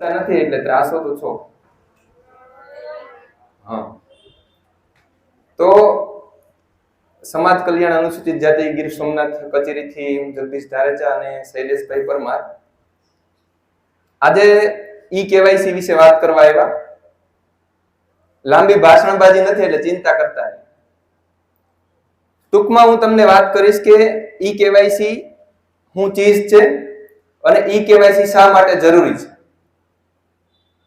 નથી એટલે ત્રાસો તો છો. હા. તો સમાજ કલ્યાણ અનુસૂચિત જાતિ ગીર સોમનાથ કચેરીથી હું જગદીશ ધારેચા અને શૈલેષભાઈ પરમાર. આજે ઈ કેવાયસી વિશે વાત કરવા આવ્યા. લાંબી ભાષણબાજી નથી એટલે ચિંતા કરતા ટૂંકમાં હું તમને વાત કરીશ કે ઈ કેવાયસી હું ચીજ છે અને ઈ કેવાયસી શા માટે જરૂરી છે?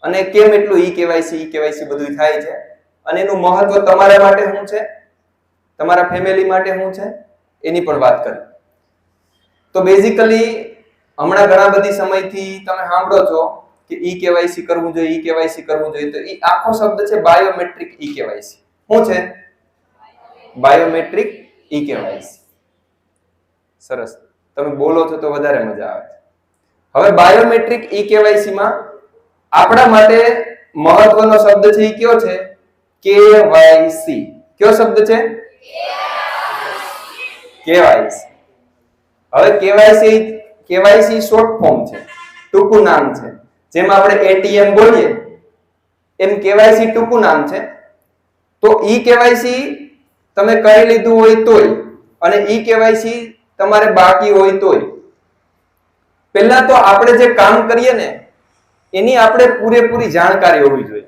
અને કેમ એટલું ઈ કેવાયસી ઈ કેવાયસી બધું થાય છે? અને એનું મહત્વ તમારા માટે શું છે? તમારા ફેમિલી માટે શું છે? એની પણ વાત કરી. તો બેઝિકલી હમણાં ઘણા બધી સમયથી તમે સાંભળો છો કે ઈ કેવાયસી કરવું જોઈએ, ઈ કેવાયસી કરવું જોઈએ. તો ઈ આખો શબ્દ છે બાયોમેટ્રિક ઈ કેવાયસી. શું છે? Biometric E KYC. સરસ. તમે બોલો છો તો વધારે મજા આવે. હવે બાયોમેટ્રિક ઈ કેવાયસી માં આપણા માટે મહત્વનો શબ્દ છે એ કયો છે? કેવાયસી. કયો શબ્દ છે? કેવાયસી. હવે કેવાયસી કેવાયસી શોર્ટ ફોર્મ છે. ટૂંકું નામ છે. જેમ આપણે એટીએમ બોલીએ, એમ કેવાયસી ટૂંકું નામ છે. તો ઈ કેવાયસી તમે કરી લીધું હોય તોય, અને ઈ કેવાયસી તમારે બાકી હોય તોય. પહેલા તો આપણે જે કામ કરીએ ને એની આપણે પૂરેપૂરી જાણકારી હોવી જોઈએ.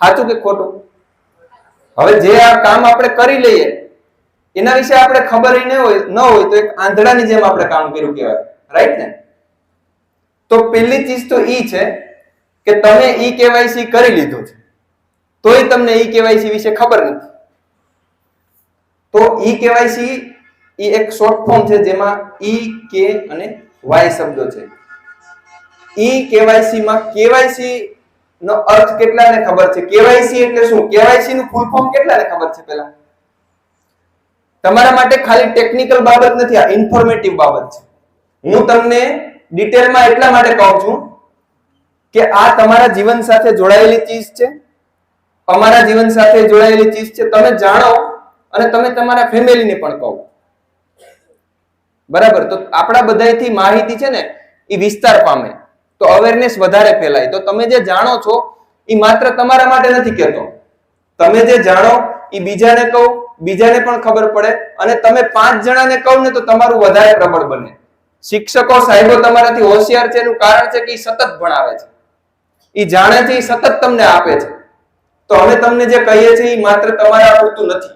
સાચું કે ખોટું? હવે જે આ કામ આપણે કરી લઈએ, એના વિશે આપણે ખબર ન હોય ન હોય તો એક આંધળાની જેમ આપણે કામ કર્યું કહેવાય. રાઈટ ને? તો પહેલી ચીજ તો ઈ છે કે તમે ઈ કેવાયસી કરી લીધું છે. તોય તમને ઈ કેવાયસી વિશે ખબર નથી. તો ઈ કેવાયસી એ એક શોર્ટ ફોર્મ છે જેમાં ઈ, કે અને વાય શબ્દો છે. ઈ કેવાયસી માં કેવાયસી નો અર્થ કેટલાને ખબર છે? કેવાયસી એટલે શું? કેવાયસી નું ફૂલ ફોર્મ કેટલાને ખબર છે પેલા તમારા માટે ખાલી ટેકનિકલ બાબત નથી, આ ઇન્ફોર્મેટિવ બાબત છે. હું તમને ડિટેલમાં એટલા માટે કહું છું કે આ તમારા જીવન સાથે જોડાયેલી ચીજ છે. અમારા જીવન સાથે જોડાયેલી ચીજ છે. તમે જાણો અને તમે તમારા ફેમિલીને પણ કહો. બરાબર? તો આપણા બધાયથી માહિતી છે ને એ વિસ્તાર પામે. તો અવેરનેસ વધારે ફેલાય. તો તમે જે જાણો છો એ માત્ર તમારા માટે નથી કહેતો. તમે જે જાણો એ બીજાને કહો, બીજાને પણ ખબર પડે અને તમે પાંચ જણાને કહો ને તો તમારું વધારે પ્રબળ બને. શિક્ષકો સાહેબો તમારાથી હોશિયાર છે એનું કારણ છે કે એ સતત ભણાવે છે. એ જાણે છે એ સતત તમને આપે છે. તો અમે તમને જે કહીએ છીએ એ માત્ર તમારા પૂરતું નથી.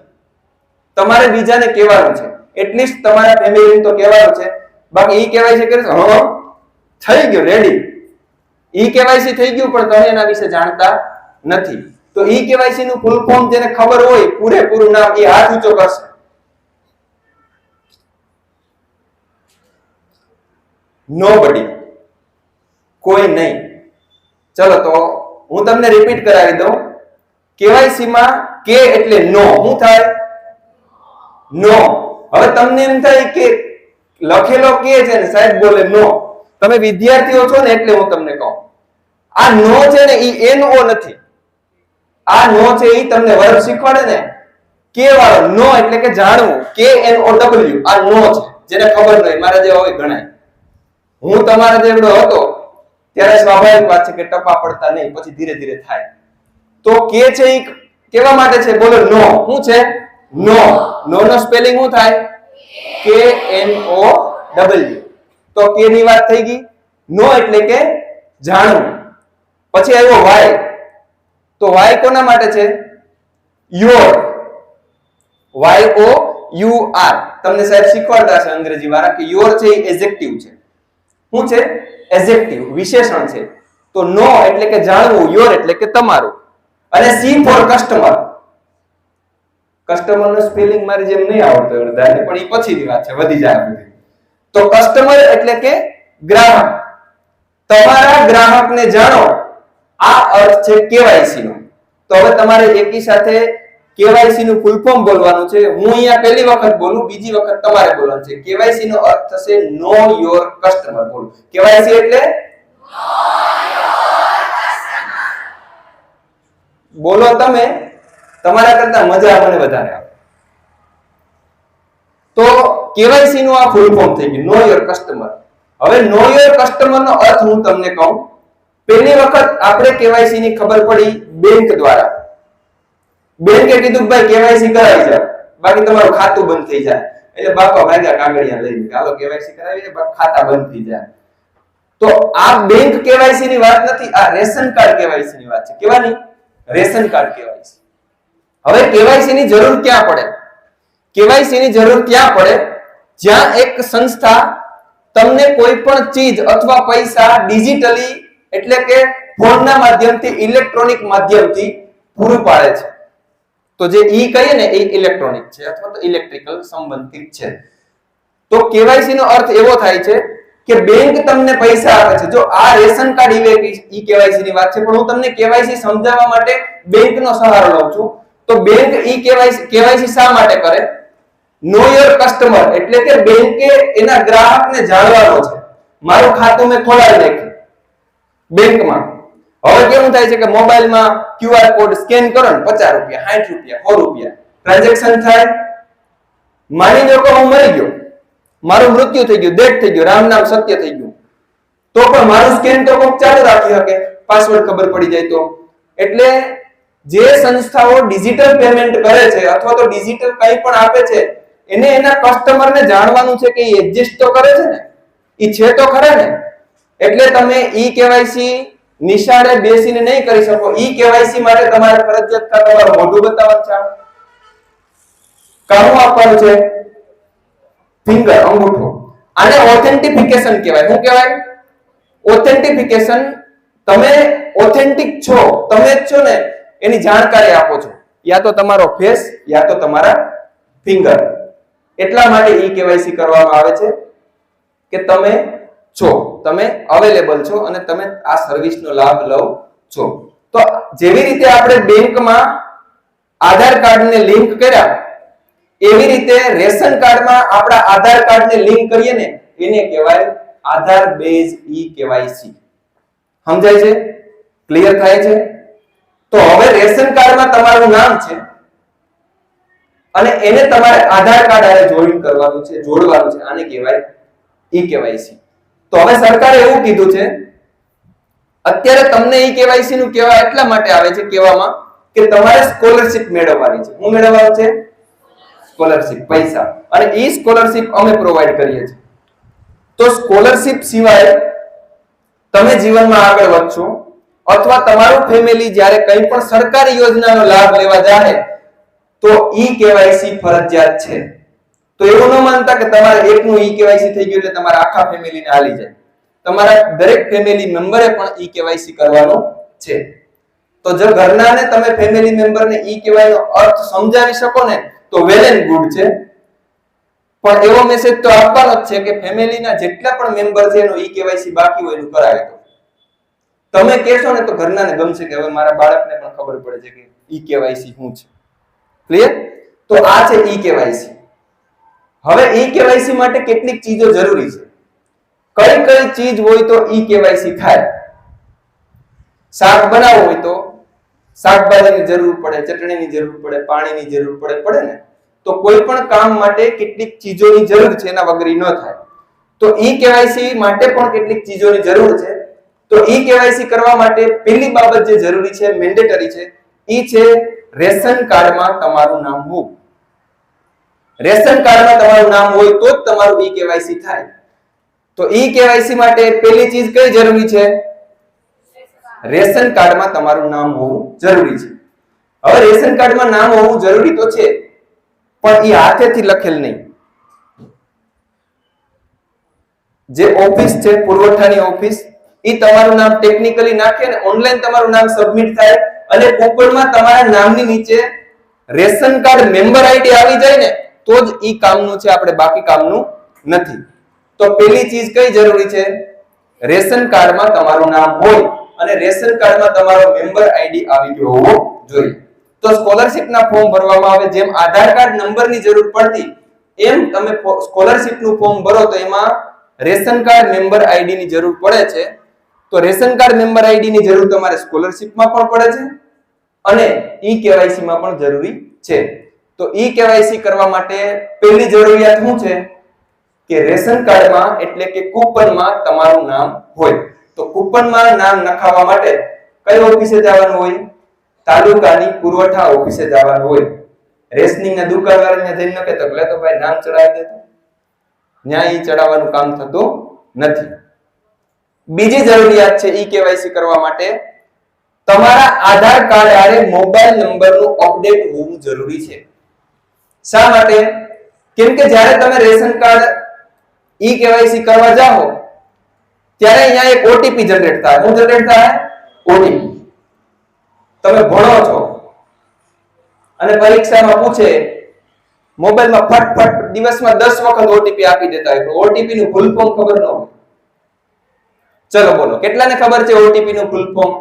તમારે બીજાને કહેવાનું છે. એટલીસ્ટ તમારા ફેમિલીને તો કહેવાનું છે. બાકી એ કહેવાય છે કે, હા થઈ ગયું રેડી ઈ કેવાયસી થઈ ગયું, પણ તમે એના વિશે જાણતા નથી. તો ઈ કેવાયસી નું ફૂલ ફોર્મ જેને ખબર હોય, પૂરેપૂરું નામ એ હાથ ઊંચો કરશે. નોબડી કોઈ નહીં. ચલો તો હું તમને રિપીટ કરાવી દઉં. કેવાયસી માં કે એટલે નો શું થાય? નો હવે તમને એમ થાય કે લખેલો કે છે ને, સાહેબ બોલે નો તમે વિદ્યાર્થીઓ છો ને એટલે હું તમને કહું. આ નો છે ને ઈ એન ઓ નથી. આ નો છે ઈ તમને વર્ગ શીખવાડે ને, કે વાળો નો એટલે કે જાણવું, કે એન ઓ ડબલ્યુ, આ નો છે, જેને ખબર નહીં, મારા જેવા હોય ગણાય હું તમારા જેવડો હતો, ત્યારે સ્વાભાવિક વાત છે કે ટપા પડતા નહીં, પછી ધીરે ધીરે થાય. તો કે છે ઈ કેવા માટે છે? બોલો, નો. શું છે? નો. નો નો સ્પેલિંગ શું થાય? કે એન ઓ ડબલ્યુ. તો કે ની વાત થઈ ગઈ? નો એટલે કે જાણવું. પછી આવ્યો વાય. તો વાય કોના માટે છે? Your. Y O U R તમને સાહેબ શીખવાડતા છે અંગ્રેજી વાળા કે યોર છે એ એજેક્ટિવ છે. શું છે? એજેક્ટિવ વિશેષણ છે. તો નો એટલે કે જાણવું, યોર એટલે કે તમારું. અને સી ફોર કસ્ટમર કસ્ટમરનું સ્પેલિંગ મારી જેમ નહીં આવડતો અડધાને, પણ એ પછીની વાત છે, વધી જાય બધી. તો કસ્ટમર એટલે કે ગ્રાહક. તમારા ગ્રાહકને જાણો. આ અર્થ છે કેવાયસી નો. તો હવે તમારે એકી સાથે કેવાયસી નું ફૂલ ફોર્મ બોલવાનું છે. હું અહીંયા પહેલી વખત બોલું, બીજી વખત તમારે બોલવાનું છે. કેવાયસી નો અર્થ થશે નો યોર કસ્ટમર બોલો. કેવાયસી એટલે? બોલો તમે, તમારા કરતા મજા મને વધારે આવે. તો કેવાયસી નું આ ફૂલ ફોર્મ થઈ ગયું. Know your customer. હવે નો યોર કસ્ટમર નો અર્થ હું તમને કહું. પહેલી વખત આપણે કેવાયસી ની ખબર પડી બેંક દ્વારા. બેંકે કીધું ભાઈ કેવાયસી કરાવી જાય બાકી તમારું ખાતું બંધ થઈ જાય. એટલે બાપા ભાગ્યા કાગળિયા લઈને હાલો, કેવાયસી કરાવી દે ખાતા બંધ થઈ જાય. તો આ બેંક કેવાયસી ની વાત નથી, આ રેશન કાર્ડ કેવાયસી ની વાત છે. કેવાની? Ration card KYC. હવે કેવાયસી ની જરૂર ક્યાં પડે? કેવાયસી ની જરૂર ક્યાં પડે? જ્યાં એક સંસ્થા તમને કોઈ પણ ચીજ અથવા પૈસા ડિજિટલી એટલે કે ફોનના માધ્યમથી, ઇલેક્ટ્રોનિક માધ્યમથી પૂરું પાડે છે. તો જે ઈ કહીએ ને, એ ઇલેક્ટ્રોનિક છે અથવા તો ઇલેક્ટ્રિકલ સંબંધિત છે. તો કેવાયસી નો અર્થ એવો થાય છે કે બેંક તમને પૈસા આપે છે. જો આ રેશન કાર્ડ ઈ કેવાયસી ની વાત છે, પણ હું તમને કેવાયસી સમજાવવા માટે બેંક નો સહારો લઉં છું. તો બેંક ઈ કેવાયસી કેવાયસી શા માટે કરે? નો યોર કસ્ટમર એટલે કે બેંકે એના ગ્રાહકને જાણવાનો છે. મારું ખાતું મેં ખોલાવી નાખ્યું. બેંકમાં. હવે કેવું થાય છે કે મોબાઈલમાં ક્યુઆર કોડ સ્કેન કરો ને પચાસ રૂપિયા, સાઠ રૂપિયા, સો રૂપિયા. ટ્રાન્ઝેક્શન થાય. માની લો કે હું મરી ગયો. મારું મૃત્યુ થઈ ગયું, ડેથ થઈ ગયું, રામ નામ સત્ય થઈ ગયું. તો પણ મારું સ્કેન તો કોક ચાલુ રાખી શકે. પાસવર્ડ ખબર પડી જાય તો. એટલે જે સંસ્થાઓ ડિજિટલ પેમેન્ટ કરે છે અથવા તો ડિજિટલ કંઈ પણ આપે છે, એને એના કસ્ટમરને જાણવાનું છે કે એ એડજસ્ટ તો કરે છે ને? એ છે તો ખરા ને? એટલે તમે ઈ કેવાયસી નિશાળે બેસીને નહીં કરી શકો. ઈ કેવાયસી માટે તમારે ફરજિયાત કાં તમારું મોઢું બતાવવાનું છે? કામ આપવાનું છે? ફિંગર, અંગૂઠો. આને ઓથેન્ટિફિકેશન કહેવાય. શું કહેવાય? ઓથેન્ટિફિકેશન તમે ઓથેન્ટિક છો, તમે જ છો ને, એની જાણકારી આપો છો. યા તો તમારો ફેસ યા તો તમારા ફિંગર. એટલા માટે ઈ કેવાયસી કરવામાં આવે છે કે તમે છો. તમે અવેલેબલ છો અને તમે આ સર્વિસનો લાભ લો છો. તો જેવી રીતે આપણે બેંકમાં આધાર કાર્ડને લિંક કર્યા, એવી રીતે રેશન કાર્ડમાં આપણા આધાર કાર્ડને લિંક કરીએ ને, એને કહેવાય આધાર બેઝ ઈ કેવાયસી સમજાય છે? ક્લિયર થાય છે? તો હવે રેશન કાર્ડમાં તમારું નામ છે અને એને તમારે આધાર કાર્ડ હારે જોઈન કરવાનું છે, જોડવાનું છે, આને કહેવાય ઈ કેવાયસી તો હવે સરકારે એવું કીધું છે, અત્યારે તમને ઈ કેવાયસી નું કેવા એટલા માટે આવે છે કહેવામાં કે તમારે સ્કોલરશિપ મેળવવાની છે. હું મેળવવાનું છે? સ્કોલરશિપ પૈસા. અને ઈ સ્કોલરશિપ અમે પ્રોવાઈડ કરીએ છીએ. તો સ્કોલરશિપ સિવાય તમે જીવનમાં આગળ વધશો અથવા તમારું ફેમિલી જ્યારે કંઈ પણ સરકારી યોજનાનો લાભ લેવા જાય તો ઈ કેવાયસી ફરજિયાત છે. તો એવું ન માનતા કે તમારે એકનું ઈ કેવાયસી થઈ ગયું એટલે તમારા આખા ફેમિલીને હાલી જાય. તમારા દરેક ફેમિલી મેમ્બરે પણ ઈ કેવાયસી કરવાનો છે. તો જો ઘરનાને તમે ફેમિલી મેમ્બરને ઈ કેવાય નો અર્થ સમજાવી શકો ને, તો વેલ એન્ડ ગુડ છે. પણ એવો મેસેજ તો આપવાનો જ છે કે ફેમિલીના જેટલા પણ મેમ્બર છે એનો ઈ કેવાયસી બાકી હોય એનું કરાવી દો તમે કહેશો ને તો ઘરનાને ગમશે કે હવે મારા બાળકને પણ ખબર પડે છે કે ઈ કેવાયસી શું છે. ક્લિયર તો આ છે ઈ કેવાયસી. હવે ઈ કેવાયસી માટે કેટલીક ચીજો જરૂરી છે. કઈ કઈ ચીજ હોય તો ઈ કેવાયસી થાય. શાક બનાવવું હોય તો શાકભાજીની જરૂર પડે, ચટણીની જરૂર પડે, પાણીની જરૂર પડે પડે ને? તો કોઈ પણ કામ માટે કેટલીક ચીજોની જરૂર છે, એના વગર ન થાય. તો ઈ કેવાયસી માટે પણ કેટલીક ચીજોની જરૂર છે. તો ઈ કેવાયસી કરવા માટે પહેલી બાબત જે જરૂરી છે મેન્ડેટરી છે, ઈ છે રેશન કાર્ડમાં તમારું નામ હોવું. રેશન કાર્ડમાં તમારું નામ હોય તો જ તમારું ઈ કેવાયસી થાય. તો ઈ કેવાયસી માટે પહેલી ચીજ કઈ જરૂરી છે? રેશન કાર્ડમાં તમારું નામ હોવું જરૂરી છે. હવે રેશન કાર્ડમાં નામ હોવું જરૂરી તો છે, પણ એ હાથેથી લખેલ નહીં. જે ઓફિસ છે, પુરવઠાની ઓફિસ એ તમારું નામ ટેકનિકલી નાખે અને ઓનલાઈન તમારું નામ સબમિટ થાય અને પોપડમાં તમારા નામની નીચે રેશન કાર્ડ મેમ્બર આઈડી આવી જાય ને તો જ ઈ કામનું છે, આપણે બાકી કામનું નથી. તો પહેલી ચીજ કઈ જરૂરી છે? રેશન કાર્ડમાં તમારું નામ હોય અને રેશન કાર્ડમાં તમારો મેમ્બર આઈડી આવી ગયો હોવો જોઈએ. તો સ્કોલરશિપના ફોર્મ ભરવામાં આવે, જેમ આધાર કાર્ડ નંબરની જરૂર પડતી, એમ તમે સ્કોલરશિપનું ફોર્મ ભરો તો એમાં રેશન કાર્ડ મેમ્બર આઈડી ની જરૂર પડે છે. તો રેશન કાર્ડ મેમ્બર આઈડી ની જરૂર તમારે સ્કોલરશિપમાં પણ પડે છે અને ઈ કેવાયસી માં પણ જરૂરી છે. તો ઈ કેવાયસી કરવા માટે પહેલી જરૂરિયાત શું છે? કે રેશન કાર્ડમાં એટલે કે કૂપનમાં તમારું નામ હોય. તો કૂપનમાં નામ નખાવવા માટે કઈ ઓફિસે જવાનું હોય? તાલુકાની પુરવઠા ઓફિસે જવાનું હોય. રેશનિંગ ના દુકાનવાળાને જઈને કે લે તો ભાઈ નામ ચડાવી દેતો ન્યાય ઈ ચડાવવાનું કામ થતું નથી. બીજી જરૂરિયાત છે ઈ કેવાયસી કરવા માટે તમારા આધાર કાર્ડ આરે મોબાઈલ નંબરનું અપડેટ હોવું જરૂરી છે. શા માટે? કેમ કે જ્યારે તમે રેશન કાર્ડ ઈ કેવાયસી કરવા જાઓ, ત્યારે અહીંયા એક ઓટીપી જનરેટ થાય. શું જનરેટ થાય? ઓટીપી તમે ભણો છો. અને પરીક્ષામાં પૂછે, મોબાઈલમાં ફટફટ દિવસમાં 10 વખત ઓટીપી આપી દેતા હોય તો ઓટીપી નું ફૂલ ફોર્મ ખબર ન હોય. ચલો બોલો, કેટલાને ખબર છે ઓટીપી નું ફૂલ ફોર્મ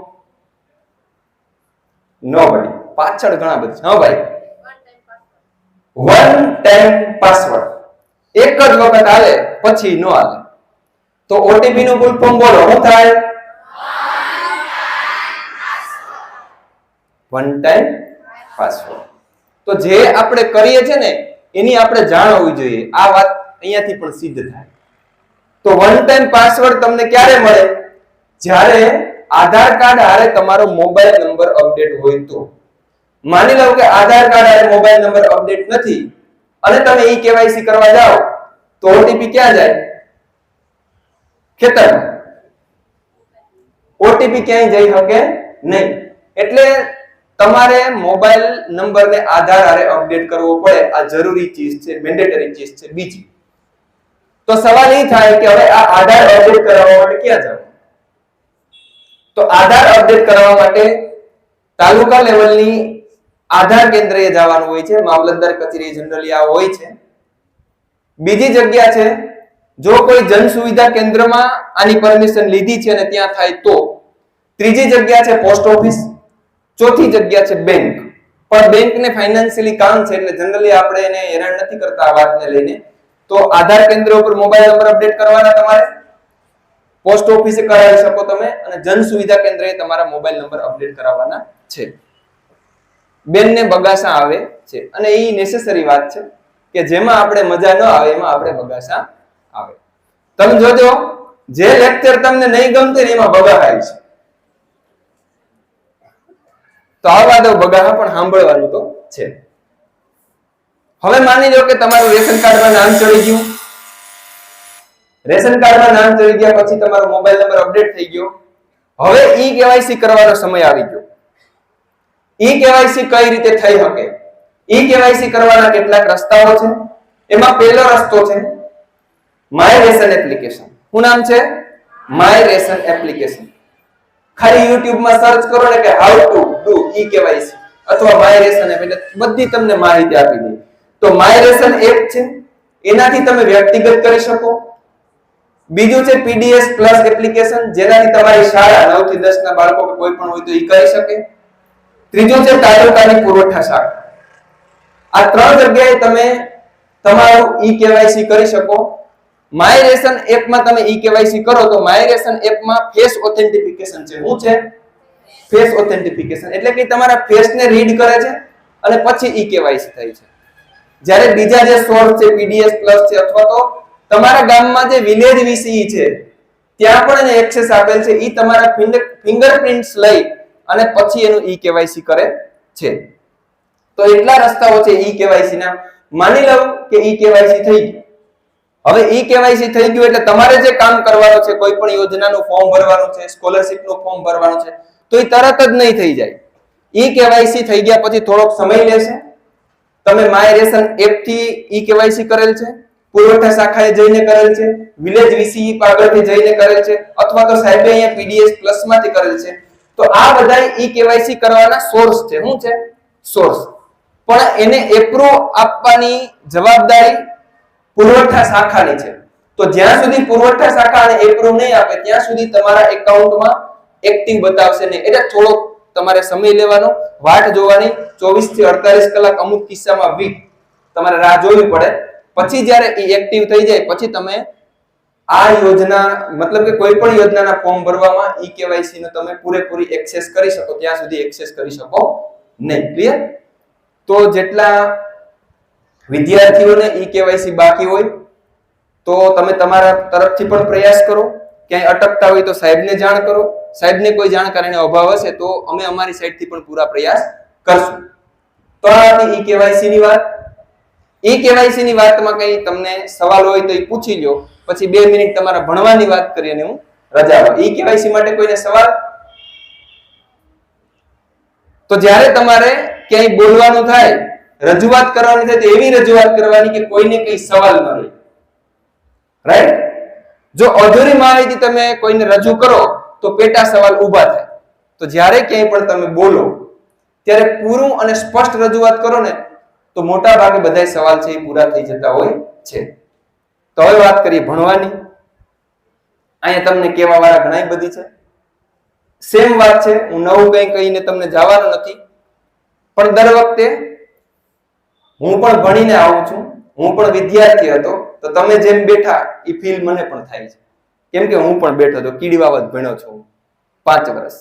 નો બડી પાછળ ઘણા બધા. હા ભાઈ. એક જ વખત આવે, પછી નો આવે. તો ઓટીપી નું ફૂલ ફોર્મ બોલો, શું થાય? વન ટાઈમ પાસવર્ડ તો જે આપણે કરીએ છે ને, એની આપણે જાણ હોવી જોઈએ. આ વાત અહીંયાથી પણ સિદ્ધ થાય. તો વન ટાઈમ પાસવર્ડ તમને ક્યારે મળે? જ્યારે આધાર કાર્ડ હારે તમારો મોબાઈલ નંબર અપડેટ હોય તો. માની લો કે આધાર કાર્ડ અને મોબાઈલ નંબર અપડેટ નથી અને તમે ઈ કેવાયસી કરવા જાઓ, તો ઓટીપી ક્યાં જાય? ખેતર ઓટીપી ક્યાંય જઈ શકે નહીં. એટલે તમારે મોબાઈલ નંબરને આધાર આરે અપડેટ કરવો પડે. આ જરૂરી ચીજ છે મેન્ડેટરી ચીજ છે. બીજી. તો સવાલ એ થાય કે હવે આ આધાર અપડેટ કરાવવા માટે ક્યાં જવું? તો આધાર અપડેટ કરાવવા માટે તાલુકા લેવલની આધાર કેન્દ્રએ જવાનું હોય છે, મામલતદાર કચેરી જનરલી આ હોય છે. બીજી જગ્યા છે, જો કોઈ જન સુવિધા કેન્દ્રમાં આની પરમિશન લીધી છે અને ત્યાં થાય તો. ત્રીજી જગ્યા છે પોસ્ટ ઓફિસ ચોથી જગ્યા છે બેંક પણ બેંકને ફાઇનાન્શિયલી કામ છે એટલે જનરલી આપણે એને હેરાન નથી કરતા આ વાતને લઈને. તો આધાર કેન્દ્ર ઉપર મોબાઈલ નંબર અપડેટ કરવાના તમારે. પોસ્ટ ઓફિસે કરાવી શકો તમે અને જન સુવિધા કેન્દ્રએ તમારા મોબાઈલ નંબર અપડેટ કરાવવાના છે. બેનને બગાસા આવે છે. અને એ નેસેસરી વાત છે કે જેમાં આપણે મજા ન આવે, એમાં આપણે બગાસા આવે. તમે જોજો, જે લેક્ચર તમને નહીં ગમતું એમાં બગાહાય છે. તો આવા વાદો બગાહા પણ સાંભળવાનું તો છે. હવે માની લો કે તમારું રેશન કાર્ડમાં નામ ચડી ગયું. રેશન કાર્ડમાં નામ ચડી ગયા પછી તમારો મોબાઈલ નંબર અપડેટ થઈ ગયો. હવે ઈ કેવાયસી કરવાનો સમય આવી ગયો. ઈ કેવાયસી કઈ રીતે થઈ શકે? ઈ કેવાયસી કરવાના કેટલાક રસ્તાઓ છે. એમાં પહેલો રસ્તો છે માય રેશન એપ્લિકેશન શું નામ છે? માય રેશન એપ્લિકેશન ખાલી YouTube માં સર્ચ કરો ને કે how to do E KYC. અથવા માય રેશન એપ એટલે બધી તમને માહિતી આપી દે. તો માય રેશન એપ છે, એનાથી તમે વ્યક્તિગત કરી શકો. બીજું છે પીડીએસ પ્લસ એપ્લિકેશન જેનાથી તમારી શાળા 9 થી 10 ના બાળકો કોઈ પણ હોય તો ઈ કરી શકે. ત્રીજું છે તાલુકાની પુરવઠા શાખા. આ ત્રણ જગ્યાએ તમે તમારું ઈ કેવાયસી કરી શકો. માય રેશન એપમાં તમે ઈ કેવાયસી કરો તો માય રેશન એપમાં ફેસ ઓથેન્ટિફિકેશન છે. શું છે? ફેસ ઓથેન્ટિફિકેશન એટલે કે તમારા ફેસને રીડ કરે છે અને પછી ઈ કેવાયસી થાય છે. જ્યારે બીજા જે સોર્સ છે પીડીએસ પ્લસ છે, અથવા તો તમારા ગામમાં જે વિલેજ વીસીઈ છે, ત્યાં પણ એક્સેસ આપેલ છે. ઈ તમારા ફિંગરપ્રિન્ટ્સ લઈ અને પછી એનું ઈ કેવાયસી કરે છે. તો એટલા રસ્તાઓ છે ઈ કેવાયસી ના. માની લઉં કે ઈ કેવાયસી થઈ ગયું. હવે ઈ કેવાયસી થઈ ગયું એટલે તમારે જે કામ કરવાનું છે, કોઈ પણ યોજનાનું ફોર્મ ભરવાનું છે સ્કોલરશિપનું ફોર્મ ભરવાનું છે, તો એ તરત જ નહીં થઈ જાય. ઈ કેવાયસી થઈ ગયા પછી થોડોક સમય લેશે. તમે માય રેશન એપથી ઈ કેવાયસી કરેલ છે, પુરવઠા શાખાએ જઈને કરેલ છે વિલેજ વીસીઈ પાગળથી જઈને કરેલ છે, અથવા તો સાહેબે અહીંયા પીડીએસ પ્લસમાંથી કરેલ છે. તો આ બધા ઈ કેવાયસી કરવાના સોર્સ છે. શું છે? સોર્સ પણ એને એપ્રુવ આપવાની જવાબદારી પુરવઠા શાખાની છે. તો જ્યાં સુધી પુરવઠા શાખા અને એપ્રુવ નહીં આપે, ત્યાં સુધી તમારા એકાઉન્ટમાં એક્ટિવ બતાવશે નહીં. એટલે થોડો તમારે સમય લેવાનો. વાટ જોવાની. 24 થી 48 કલાક અમુક કિસ્સામાં વીક તમારે રાહ જોવી પડે. પછી જ્યારે એ એક્ટિવ થઈ જાય, પછી તમે આ યોજના, મતલબ કે કોઈ પણ યોજનાના ફોર્મ ભરવામાં ઈ કેવાયસી નો તમે પૂરેપૂરી એક્સેસ કરી શકો, ત્યાં સુધી એક્સેસ કરી શકો નહીં, ક્લિયર? તો જેટલા વિદ્યાર્થીઓને ઈ કેવાયસી બાકી હોય, તો તમે તમારા તરફથી પણ પ્રયાસ કરો, ક્યાંય અટકતા હોય તો સાહેબને જાણ કરો, સાહેબને કોઈ જાણકારીનો અભાવ હશે તો અમે અમારી સાઈડથી પણ પૂરા પ્રયાસ કરશું. તો આ ઈ કેવાયસી ની વાત. ઈ કેવાયસી ની વાતમાં કઈ તમને સવાલ હોય તો એ પૂછી લો પછી બે મિનિટ તમારા ભણવાની વાત કરી હું રજા ઈ કેવાયસી માટે કોઈને સવાલ? તો જ્યારે તમારે ક્યાંય બોલવાનું થાય, રજૂઆત કરવાની થાય, તો એવી રજૂઆત કરવાની કે કોઈને કઈ સવાલ ન રહે. રાઈટ જો અધૂરી માહિતી તમે કોઈને રજૂ કરો, તો પેટા સવાલ ઊભા થાય. તો જ્યારે ક્યાંય પણ તમે બોલો, ત્યારે પૂરું અને સ્પષ્ટ રજૂઆત કરો ને, તો મોટા ભાગે બધા સવાલ છે એ પૂરા થઈ જતા હોય છે. તો હવે વાત કરીએ ભણવાની. અહીંયા તમને કહેવા વાળા ઘણા બધી છે. સેમ વાત છે, હું નવું કંઈ કહીને તમને જવાનું નથી. પણ દર વખતે હું પણ ભણીને આવું છું. હું પણ વિદ્યાર્થી હતો. તો તમે જેમ બેઠા, એ ફીલ મને પણ થાય છે. કેમ કે હું પણ બેઠો હતો કીડી બાબત ભણ્યો છું પાંચ વર્ષ.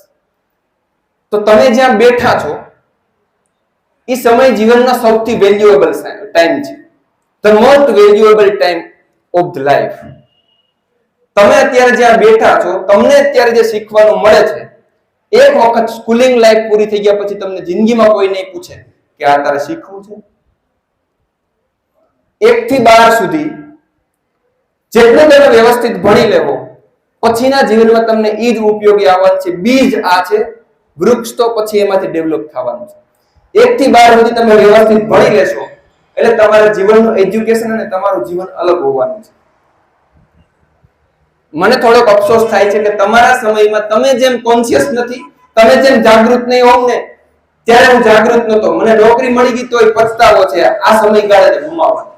તો તમે જ્યાં બેઠા છો, એ સમય જીવનનો સૌથી વેલ્યુએબલ ટાઈમ છે. The most valuable time of the life તમે અત્યારે જ્યાં બેઠા છો, તમને અત્યારે જે શીખવાનું મળે છે, એક વખત સ્કૂલિંગ લાઈફ પૂરી થઈ ગયા પછી તમને જિંદગીમાં કોઈ નહીં પૂછે કે આ તારે શીખવું છે? એક થી બાર સુધી જેટલું તમે વ્યવસ્થિત ભણી લેવો, પછીના જીવનમાં તમને એ જ ઉપયોગી આવવાનું છે. બીજ આ છે, વૃક્ષ તો પછી એમાંથી ડેવલપ થવાનું છે. એક થી બાર સુધી તમે વ્યવસ્થિત ભણી લેશો એટલે તમારા જીવનનું એજ્યુકેશન અને તમારું જીવન અલગ હોવાનું છે. મને થોડોક અફસોસ થાય છે કે તમારા સમયમાં તમે જેમ કોન્શિયસ નથી, તમે જેમ જાગૃત નહીં હોવ ને, ત્યારે હું જાગૃત નતો મને નોકરી મળી ગઈ તોય પછતાવો છે આ સમયગાળાને ગુમાવવાનો.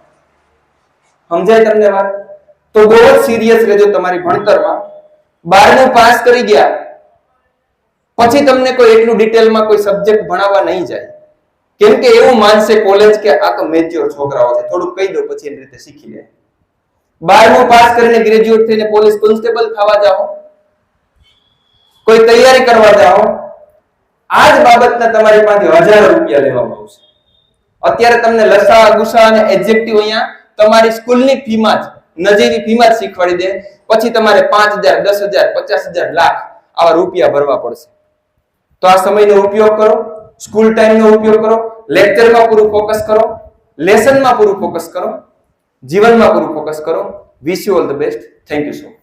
સમજાય તમને વાત? તો બહુ જ સિરિયસ રહેજો તમારી ભણતરમાં. બારમું પાસ કરી ગયા. પછી તમને કોઈ એટલું ડિટેલમાં કોઈ સબ્જેક્ટ ભણાવવા નહીં જાય. કેમ કે એવું માનશે કોલેજ કે આ તો મેચ્યોર છોકરાઓ છે. થોડુંક કહી દો પછી એની રીતે શીખી લે. બારમું પાસ કરીને ગ્રેજ્યુએટ થઈને પોલીસ કોન્સ્ટેબલ થવા જાઓ. કોઈ તૈયારી કરવા જાઓ. આ જ બાબતના તમારી પાસે હજારો રૂપિયા લેવામાં આવશે. અત્યારે તમને લસા ગુસા અને એડજેક્ટિવ અહીંયા તમારી સ્કૂલની ફીમાં જ, નજીવી ફીમાં જ શીખવાડી દે. પછી તમારે પાંચ હજાર, દસ હજાર, પચાસ હજાર લાખ આવા રૂપિયા ભરવા પડશે. તો આ સમયનો ઉપયોગ કરો. સ્કૂલ ટાઈમનો ઉપયોગ કરો, લેક્ચરમાં પૂરું ફોકસ કરો, લેસનમાં પૂરું ફોકસ કરો, જીવનમાં પૂરું ફોકસ કરો. Wish you all the best thank you so much